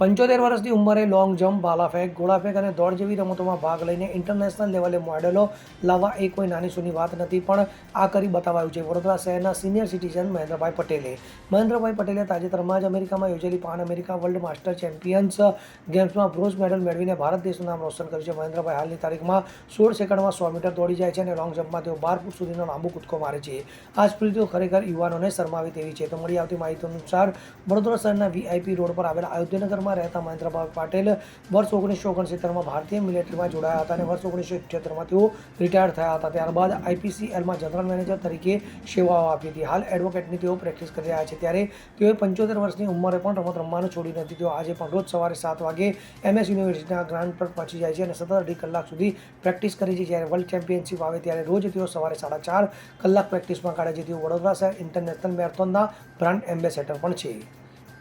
પંચોતેર વર્ષની ઉંમરે લોંગ જમ્પ ભાલાફેંક ગોળાફેંક અને દોડ જેવી રમતોમાં ભાગ લઈને ઇન્ટરનેશનલ લેવલે મોડેલો લાવવા એ કોઈ નાની સૂની વાત નથી, પણ આ કરી બતાવાયું છે. વડોદરા શહેરના સિનિયર સિટીઝન મહેન્દ્રભાઈ પટેલે. મહેન્દ્રભાઈ પટેલે તાજેતરમાં જ અમેરિકામાં યોજેલી pan America world master champions ગેમ્સમાં બ્રોન્ઝ મેડલ મેળવીને ભારત દેશનું નામ રોશન કર્યું છે. મહેન્દ્રભાઈ હાલની તારીખમાં સોળ સેકન્ડમાં સો મીટર દોડી જાય છે અને લોંગ જમ્પમાં તેઓ બાર ફૂટ સુધીનો લાંબો કૂદકો મારે છે. આ સ્ફૂર્તિઓ ખરેખર યુવાનોને શરમાવી તેવી છે. તો મળી આવતી માહિતી અનુસાર વડોદરા શહેરના વીઆઈપી રોડ પર આવેલા અયોધ્યાનગરમાં રહેતા મહેન્દ્રભાઈ પાટેલ વર્ષ ઓગણીસો ઓગણસિત્તેરમાં ભારતીય મિલિટરીમાં જોડાયા હતા અને વર્ષ ઓગણીસો ઇઠ્યોતેરમાં તેઓ રિટાયર થયા હતા. ત્યારબાદ આઈપીસીએલમાં જનરલ મેનેજર તરીકે સેવાઓ આપી હતી. હાલ એડવોકેટની તેઓ પ્રેક્ટિસ કરી રહ્યા છે. ત્યારે તેઓએ પંચોતેર વર્ષની ઉંમરે પણ રમત રમવાનું છોડી નથી તેઓ આજે પણ રોજ સવારે સાત વાગે એમએસ યુનિવર્સિટીના ગ્રાઉન્ડ પર પહોંચી જાય છે અને સતત અઢી કલાક સુધી પ્રેક્ટિસ કરે છે. જ્યારે વર્લ્ડ ચેમ્પિયનશિપ આવે ત્યારે રોજ તેઓ સવારે સાડા ચાર કલાક પ્રેક્ટિસમાં કાઢે છે. તેઓ વડોદરા શહેર ઇન્ટરનેશનલ મેરેથોનના બ્રાન્ડ એમ્બેસેડર પણ છે.